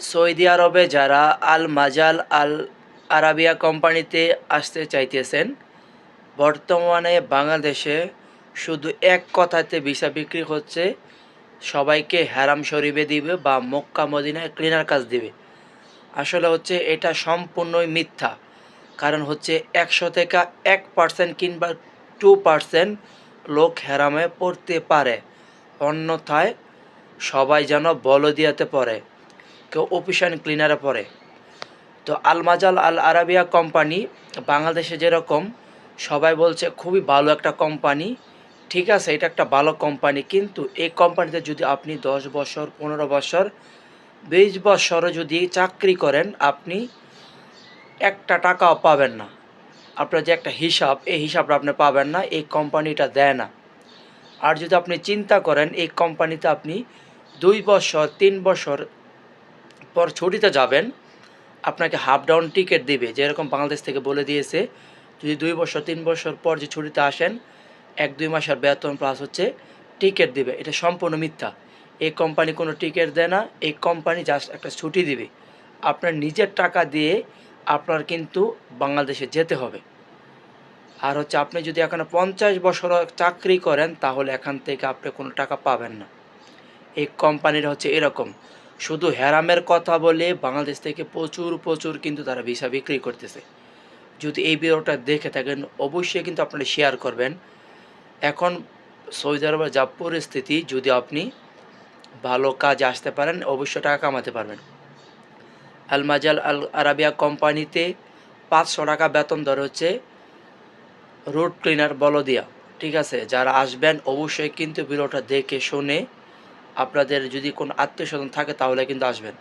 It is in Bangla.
সৌদি আরবে যারা আল মাজাল আল আরাবিয়া কোম্পানিতে আসতে চাইতেছেন, বর্তমানে বাংলাদেশে শুধু এক কথাতে ভিসা বিক্রি হচ্ছে, সবাইকে হ্যারাম শরীফে দিবে বা মক্কা, মদিনায় ক্লিনার কাজ দিবে। আসলে হচ্ছে এটা সম্পূর্ণই মিথ্যা। কারণ হচ্ছে একশো থেকে এক পার্সেন্ট কিংবা টু পার্সেন্ট লোক হ্যারামে পড়তে পারে। অন্যথায় সবাই যেন বলদিয়াতে পড়ে। কেউ অফিসান ক্লিনারে পড়ে। তো আলমাজাল আল আরাবিয়া কোম্পানি বাংলাদেশে যেরকম, সবাই বলছে খুবই ভালো একটা কোম্পানি। ঠিক আছে, এটা একটা ভালো কোম্পানি, কিন্তু এই কোম্পানিতে যদি আপনি দশ বছর, পনেরো বছর, বিশ বছরও যদি চাকরি করেন, আপনি একটা টাকাও পাবেন না। আপনার যে একটা হিসাব, এই হিসাবটা আপনি পাবেন না, এই কোম্পানিটা দেয় না। আর যদি আপনি চিন্তা করেন, এই কোম্পানিতে আপনি দুই বছর, তিন বছর পর ছুটিতে যাবেন, আপনাকে হাফ ডাউন টিকিট দিবে, যেরকম বাংলাদেশ থেকে বলে দিয়েছে, যদি দুই বছর, তিন বছর পর যে ছুটিতে আসেন, এক, দুই মাসের বেতন প্লাস হচ্ছে টিকিট দিবে। এটা সম্পূর্ণ মিথ্যা। এই কোম্পানি কোনো টিকিট দেয় না, এই কোম্পানি জাস্ট একটা ছুটি দিবে। আপনার নিজের টাকা দিয়ে আপনার কিন্তু বাংলাদেশে যেতে হবে। আর হচ্ছে আপনি যদি এখানে পঞ্চাশ বছর চাকরি করেন, তাহলে এখান থেকে আপনি কোনো টাকা পাবেন না। এই কোম্পানির হচ্ছে এরকম। শুধু হ্যারামের কথা বলে বাংলাদেশ থেকে প্রচুর প্রচুর কিন্তু তারা ভিসা বিক্রি করতেছে। যদি এই ভিডিওটা দেখে থাকেন, অবশ্যই কিন্তু আপনারা শেয়ার করবেন। এখন সৌদি আরবের যা পরিস্থিতি, যদি আপনি ভালো কাজে আসতে পারেন, অবশ্যই টাকা কামাতে পারবেন। আল মাজাল আল আরাবিয়া কোম্পানিতে পাঁচশো টাকা বেতন দর হচ্ছে রোড ক্লিনার বলদিয়া। ঠিক আছে, যারা আসবেন, অবশ্যই কিন্তু ভিডিওটা দেখে শুনে আপনাদের যদি কোনো আত্মীয় স্বজন থাকে তাহলে কিন্তু আসবেন।